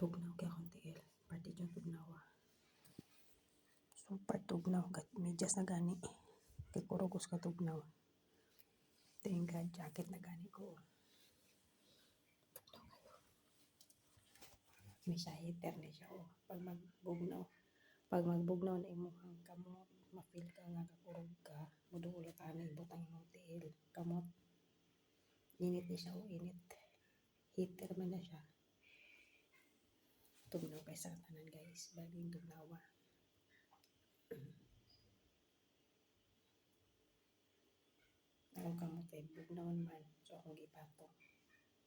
Tugnaw kaya akong tiil. Parte dyan tugnaw ah. Super tugnaw. Gat medyas na gani. Kay kurugos ka tugnaw. Thank God, jacket na gani ko. Tugnaw kayo. May siya heater na siya oh. Pag magbugnaw. Pag magbugnaw na imuhang kamot. Ma-feel ka nga kakurog ka. Mudulo ka na ibutang imong tiil. Kamot. Init ni siya oh. Init. Heater man na siya. Tugnaw kay sa guys. Baling tugnawa. Ang kamot kay bugnaw man. So akong gipato.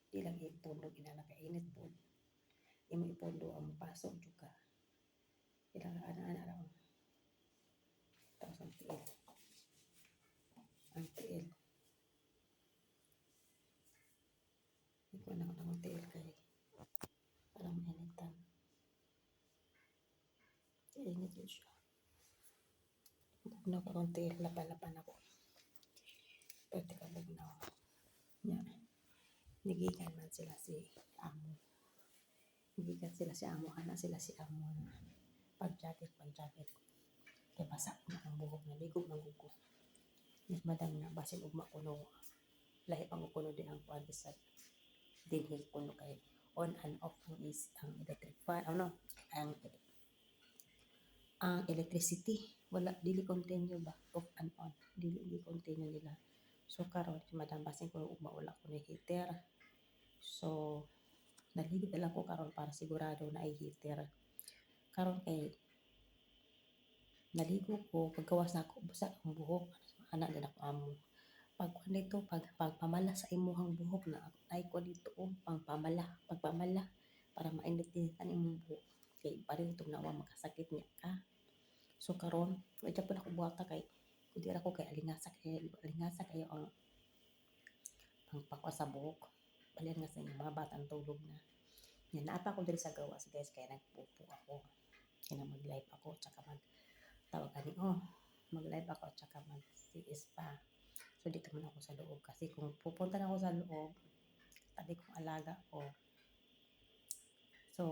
Di lang ipondo inana kay init po. Imo ipondo ang pasok juga. Ilang ana-ana lang. Tapos ang tiil. Ang tiil. Iko na ko ng tiil kay Siya. Bugnaw ka kong tiil. Lapalapan ako. Pwede ka bugnaw. Nya. Nigikan man sila si amo. Nigikan sila si amo. Ana sila si amo na pag-jacket, pag-jacket. Kaya basa na ang buhok na ligo ng gugo. Madam na basin ugma kuno. Lahi pang kuno din ang kuan sa dinhi kuno kay on and off ang is ang electric fan ano ang ang electricity. Wala dili continue ba? Off and on. Dili dili continue nila. So karon si madam basin ko ugma wala ko ni heater. So naligid na lang ko karon para sigurado na ay heater. Karon kay naligo ko pagkawas na ako busa ang buhok. Anak din ako amo. Pag kuan dito pag pagpamala sa imuhang buhok na ay ko dito oh, pangpamala pagpamala para mainit din ang imong buhok. Kay pareho itong nawa makasakit niya ka so karon ito pa na ko buhata kay kundi ko kay alingasa kay alingasa kayo ang pangpakwa sa buhok. Balian nga sa inyo mga batang tulog na. Yan naapa ko diri sa gawas guys kaya nagpupo ako. Kaya mag-live ako tsaka mag tawag ani oh mag-live ako tsaka mag CS pa. So dito man ako sa loob kasi kung pupunta na ako sa loob tabi kong alaga ko so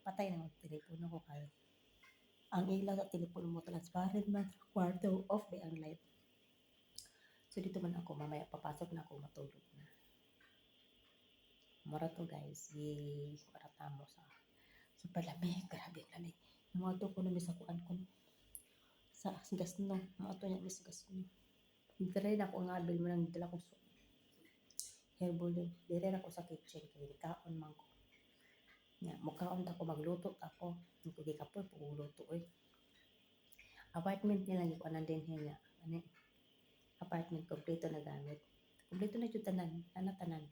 patay na ang telepono ko kay ang ilaw sa telepono mo transparent man sa kwarto off ba ang light. So dito man ako mamaya papasok na ako matulog na. Mura to guys. Di kwarata mo sa super lamig grabe. Ang lamig yung mga to ko na sa kuan ko sa gas no mga to niya mis gas no dire na ako nga bil mo nang dala ko so balloon dire na ako sa kitchen. Kay kaon man ko nga mukaon ta ko magluto ako ko gikapoy pagluto oy apartment nila gi kuan din niya ani apartment kompleto na gamit kompleto na jud tanan ana tanan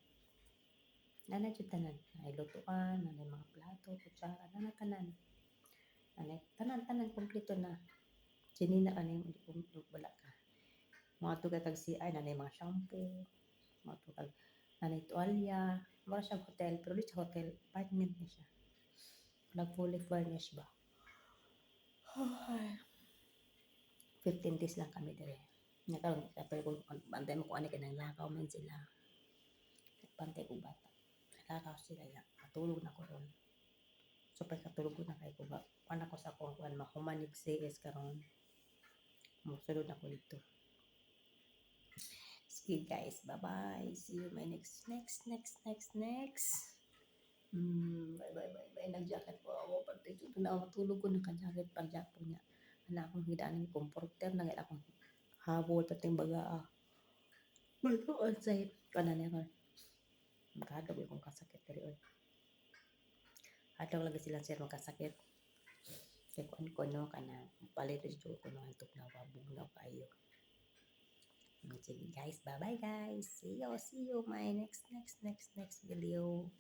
Nana jud tanan. Ay lutuan, nanay mga plato, kutsara, nana tanan. Nanay tanan tanan kompleto na. Sinina ka na yung wala ka. Mga tugay kag CR, nanay mga shampoo, mga tugay nanay tuwalya, mura siya hotel, pero di siya hotel, apartment na siya. Nag fully furnished ba? 15 days lang kami dire. Nakaroon, pero kung bantay mo kung ano kanang lakaw man sila. Bantay ko bata lakaw sila ya matulog na ko ron so pagkatulog ko na kay ko ba kuan ako sa kung kuan mahumanig CS karon musulod na ko dito sige guys bye bye see you my next next next next next mm, bye bye bye bye nag-jacket po ako pag dito na matulog ko naka-jacket pag jacket niya ana akong hidaan ng comforter na gaya akong habol pati baga ah Malto outside kanan niya magkadog yung kasakit diri oy Hadlaw lagi sila sir magkasakit kay kuan ko no kana palit jud ko no antok na wabugnaw kayo sige guys. Bye bye guys. See you see you. My next next next next video